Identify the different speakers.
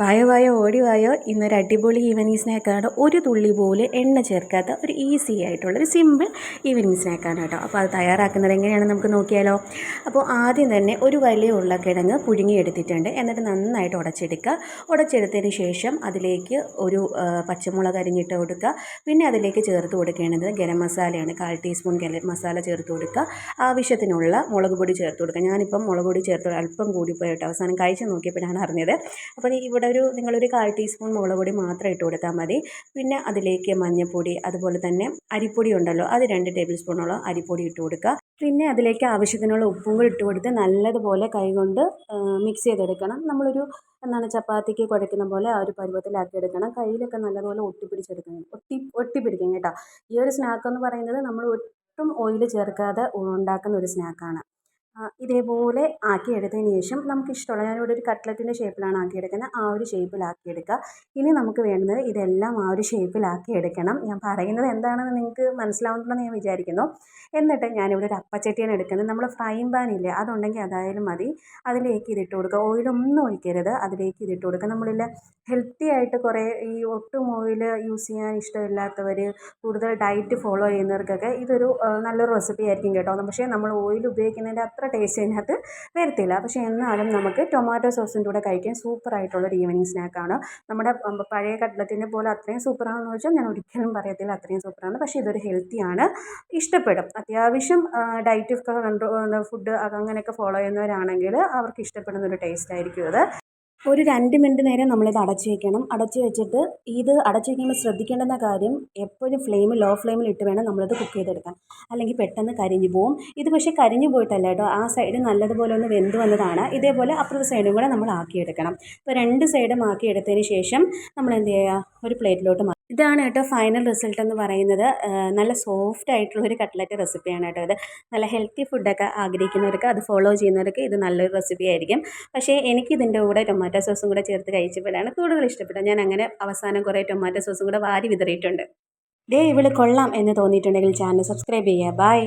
Speaker 1: വായോ വായോ ഓടി വായോ. ഇന്നൊരു അടിപൊളി ഈവനിങ് സ്നാക്കാണ് ഒരു തുള്ളി പോലും എണ്ണ ചേർക്കാത്ത ഒരു ഈസി ആയിട്ടുള്ള ഒരു സിമ്പിൾ ഈവനിങ് സ്നാക്കാണ് കേട്ടോ. അപ്പോൾ അത് തയ്യാറാക്കുന്നത് എങ്ങനെയാണെന്ന് നമുക്ക് നോക്കിയാലോ. അപ്പോൾ ആദ്യം തന്നെ ഒരു വലിയ ഉരുളക്കിഴങ്ങ് പുഴുങ്ങിയെടുത്തിട്ടുണ്ട് എന്നിട്ട് നന്നായിട്ട് ഉടച്ചെടുക്കുക. ഉടച്ചെടുത്തതിന് ശേഷം അതിലേക്ക് ഒരു പച്ചമുളക് അരിഞ്ഞിട്ട് കൊടുക്കുക. പിന്നെ അതിലേക്ക് ചേർത്ത് കൊടുക്കേണ്ടത് ഗരം മസാലയാണ്. കാൽ ടീസ്പൂൺ ഗരം മസാല ചേർത്ത് കൊടുക്കുക. ആവശ്യത്തിനുള്ള മുളക് പൊടി ചേർത്ത് കൊടുക്കുക. ഞാനിപ്പം മുളക് പൊടി ചേർത്ത് അല്പം കൂടിപ്പോയി കേട്ടോ. അവസാനം കഴിച്ച് നോക്കിയപ്പോഴാണ് അറിഞ്ഞത്. അപ്പോൾ ഈ ഇവിടെ ഒരു നിങ്ങളൊരു കാൽ ടീസ്പൂൺ മുളക് പൊടി മാത്രം ഇട്ട് കൊടുത്താൽ മതി. പിന്നെ അതിലേക്ക് മഞ്ഞൾപ്പൊടി അതുപോലെ തന്നെ അരിപ്പൊടി ഉണ്ടല്ലോ അത് രണ്ട് ടേബിൾ സ്പൂണോളം അരിപ്പൊടി ഇട്ട് കൊടുക്കുക. പിന്നെ അതിലേക്ക് ആവശ്യത്തിനുള്ള ഉപ്പും കൂടി ഇട്ട് കൊടുത്ത് നല്ലതുപോലെ കൈകൊണ്ട് മിക്സ് ചെയ്തെടുക്കണം. നമ്മളൊരു എന്താണ് ചപ്പാത്തിക്ക് കുഴക്കുന്ന പോലെ ആ ഒരു പരുവത്തിലാക്കി എടുക്കണം. കയ്യിലൊക്കെ നല്ലതുപോലെ ഒട്ടിപ്പിടിച്ചെടുക്കണം ഒട്ടി ഒട്ടിപ്പിടിക്കും കേട്ടോ. ഈ ഒരു സ്നാക്ക് എന്ന് പറയുന്നത് നമ്മൾ ഒട്ടും ഓയിൽ ചേർക്കാതെ ഉണ്ടാക്കുന്ന ഒരു സ്നാക്കാണ് ഇതേപോലെ ആക്കിയെടുത്തതിന് ശേഷം നമുക്ക് ഇഷ്ടമുള്ള ഞാനിവിടെ ഒരു കട്ട്ലറ്റിന്റെ ഷേപ്പിലാണ് ആക്കിയെടുക്കുന്നത്. ആ ഒരു ഷേപ്പിലാക്കിയെടുക്കുക. ഇനി നമുക്ക് വേണ്ടത് ഇതെല്ലാം ആ ഒരു ഷേപ്പിലാക്കി എടുക്കണം ഞാൻ പറയുന്നത് എന്താണെന്ന് നിങ്ങൾക്ക് മനസ്സിലാവുന്നുണ്ടെന്ന് ഞാൻ വിചാരിക്കുന്നു. എന്നിട്ട് ഞാനിവിടെ ഒരു അപ്പച്ചട്ടിയാണ് എടുക്കുന്നത്. നമ്മൾ ഫ്രൈ പാൻ ഇല്ലേ അതുണ്ടെങ്കിൽ അതായാലും മതി. അതിലേക്ക് ഇതിട്ട് കൊടുക്കുക. ഓയിലൊന്നും ഒഴിക്കരുത്. അതിലേക്ക് ഇതിട്ട് കൊടുക്കുക. നമ്മളിൽ ഹെൽത്തി ആയിട്ട് കുറേ ഈ ഒട്ടും ഓയിൽ യൂസ് ചെയ്യാൻ ഇഷ്ടമില്ലാത്തവർ കൂടുതൽ ഡയറ്റ് ഫോളോ ചെയ്യുന്നവർക്കൊക്കെ ഇതൊരു നല്ലൊരു റെസിപ്പി ആയിരിക്കും കേട്ടോ. പക്ഷേ നമ്മൾ ഓയിൽ ഉപയോഗിക്കുന്നതിന്റെ അത്ര ടേസ്റ്റ് അതിനകത്ത് വരത്തില്ല. പക്ഷേ എന്നാലും നമുക്ക് ടൊമാറ്റോ സോസിന്റെ കൂടെ കഴിക്കാൻ സൂപ്പർ ആയിട്ടുള്ളൊരു ഈവനിങ് സ്നാക്കാണ് നമ്മുടെ പഴയ കട്ട്ലറ്റിന്റെ പോലെ അത്രയും സൂപ്പറാണെന്ന് വെച്ചാൽ ഞാൻ ഒരിക്കലും പറയത്തില്ല അത്രയും സൂപ്പറാണ് പക്ഷേ ഇതൊരു ഹെൽത്തിയാണ് ഇഷ്ടപ്പെടും. അത്യാവശ്യം ഡയറ്റ് കൺട്രോൾ ഫുഡ് അങ്ങനെയൊക്കെ ഫോളോ ചെയ്യുന്നവരാണെങ്കിൽ അവർക്ക് ഇഷ്ടപ്പെടുന്ന ഒരു ടേസ്റ്റ് ആയിരിക്കും അത് ഒരു രണ്ട് മിനിറ്റ് നേരം നമ്മളിത് അടച്ച് വയ്ക്കണം അടച്ച് വെച്ചിട്ട് ഇത് അടച്ച് വയ്ക്കുമ്പോൾ ശ്രദ്ധിക്കേണ്ടുന്ന കാര്യം എപ്പോഴും ഫ്ലെയിം ലോ ഫ്ലെയിമിൽ ഇട്ട് വേണം നമ്മളിത് കുക്ക് ചെയ്തെടുക്കാൻ. അല്ലെങ്കിൽ പെട്ടെന്ന് കരിഞ്ഞു പോവും. ഇത് പക്ഷേ കരിഞ്ഞു പോയിട്ടല്ല കേട്ടോ. ആ സൈഡ് നല്ലതുപോലെ ഒന്ന് വെന്ത് വന്നതാണ്. ഇതേപോലെ അപ്പുറത്തെ സൈഡും കൂടെ നമ്മൾ ആക്കിയെടുക്കണം. ഇപ്പോൾ രണ്ട് സൈഡും ആക്കിയെടുത്തതിന് ശേഷം നമ്മൾ എന്ത് ചെയ്യുക? ഒരു പ്ലേറ്റിലോട്ട് ഇതാണ് കേട്ടോ ഫൈനൽ റിസൾട്ട് എന്ന് പറയുന്നത്. നല്ല സോഫ്റ്റ് ആയിട്ടുള്ള ഒരു കട്ട്ലറ്റ് റെസിപ്പിയാണ് കേട്ടോ ഇത്. നല്ല ഹെൽത്തി ഫുഡൊക്കെ ആഗ്രഹിക്കുന്നവർക്ക് അത് ഫോളോ ചെയ്യുന്നവർക്ക് ഇത് നല്ലൊരു റെസിപ്പി ആയിരിക്കും. പക്ഷേ എനിക്ക് ഇതിന്റെ കൂടെ ടൊമാറ്റോ സോസും കൂടെ ചേർത്ത് കഴിച്ചപ്പോഴാണ് കൂടുതൽ ഇഷ്ടപ്പെട്ടത്. ഞാൻ അങ്ങനെ അവസാനം കുറേ ടൊമാറ്റോ സോസും കൂടെ വാരി വിതറിയിട്ടുണ്ട്. ദേ ഇവൾ കൊള്ളാം എന്ന് തോന്നിയിട്ടുണ്ടെങ്കിൽ ചാനൽ സബ്സ്ക്രൈബ് ചെയ്യുക. ബൈ